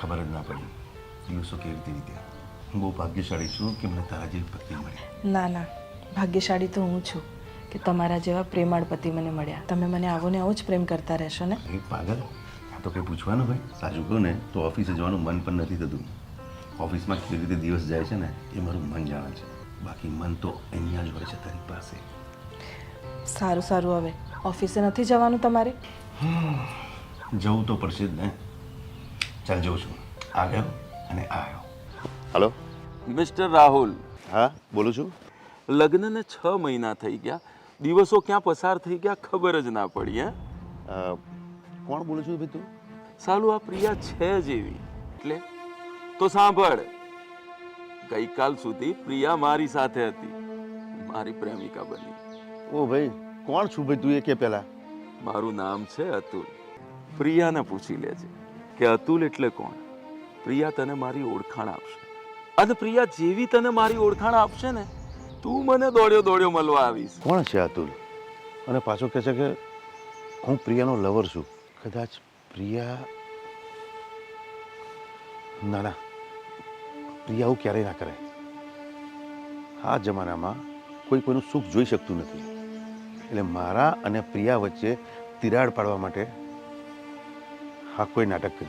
ખબર જ ના પડી. દિવસો કેવી રીતે વીત્યા હું બહુ ભાગ્યશાળી છું કે મને તારા જેવી પત્ની મળી. ના ના. ભાગ્યશાળી તો હું છું કે તમારા જેવા પ્રેમાળ પતિ મને મળ્યા. તમે મને આવો ને આવો જ પ્રેમ કરતા રહેશો ને? એ પાગલ? આ તો કંઈ પૂછવાનું ભાઈ સાચું કહું ને તો ઓફિસે જવાનું મન પણ નથી થતું. ઓફિસમાં કેવી રીતે દિવસ જાય છે ને એ મારું મન જાણે છે. બાકી મન તો અહીંયા જ હોય છે તારી પાસે. સારું સારું. હવે ઓફિસે નથી જવાનું તમારે? જવું તો પડશે જ ને. ચાલ જોઉં છું. આ ગયો અને આ આવ્યો હલો? મિસ્ટર રાહુલ. હા બોલું છું? લગ્નને છ મહિના થઈ ગયા. દિવસો ક્યાં પસાર થઈ ગયા ખબર જ ના પડી હે? કોણ બોલું છું ભાઈ તું? સાલું આ પ્રિયા છે જ એવી. એટલે? તો સાંભળ. ગઈકાલ સુધી પ્રિયા મારી સાથે હતી. મારી પ્રેમિકા બની. ઓ ભાઈ કોણ છું ભાઈ તું એ કે પહેલા? મારું નામ છે અતુલ. પ્રિયાને પૂછી લેજે. કે અતુલ એટલે કોણ? પ્રિયા તને મારી ઓળખાણ આપશે. અને પ્રિયા જેવી તને મારી ઓળખાણ આપશે ને, તું મને દોડ્યો દોડ્યો મળવા આવીશ. કોણ છે અતુલ? અને પાછો કહે છે કે હું પ્રિયાનો લવર છું. કદાચ પ્રિયા ના ના. પ્રિયા આવું ક્યારેય ના કરે. આ જમાનામાં કોઈ કોઈનું સુખ જોઈ શકતું નથી. એટલે મારા અને પ્રિયા વચ્ચે તિરાડ પાડવા માટે હા કોઈ નાટક કર્યું.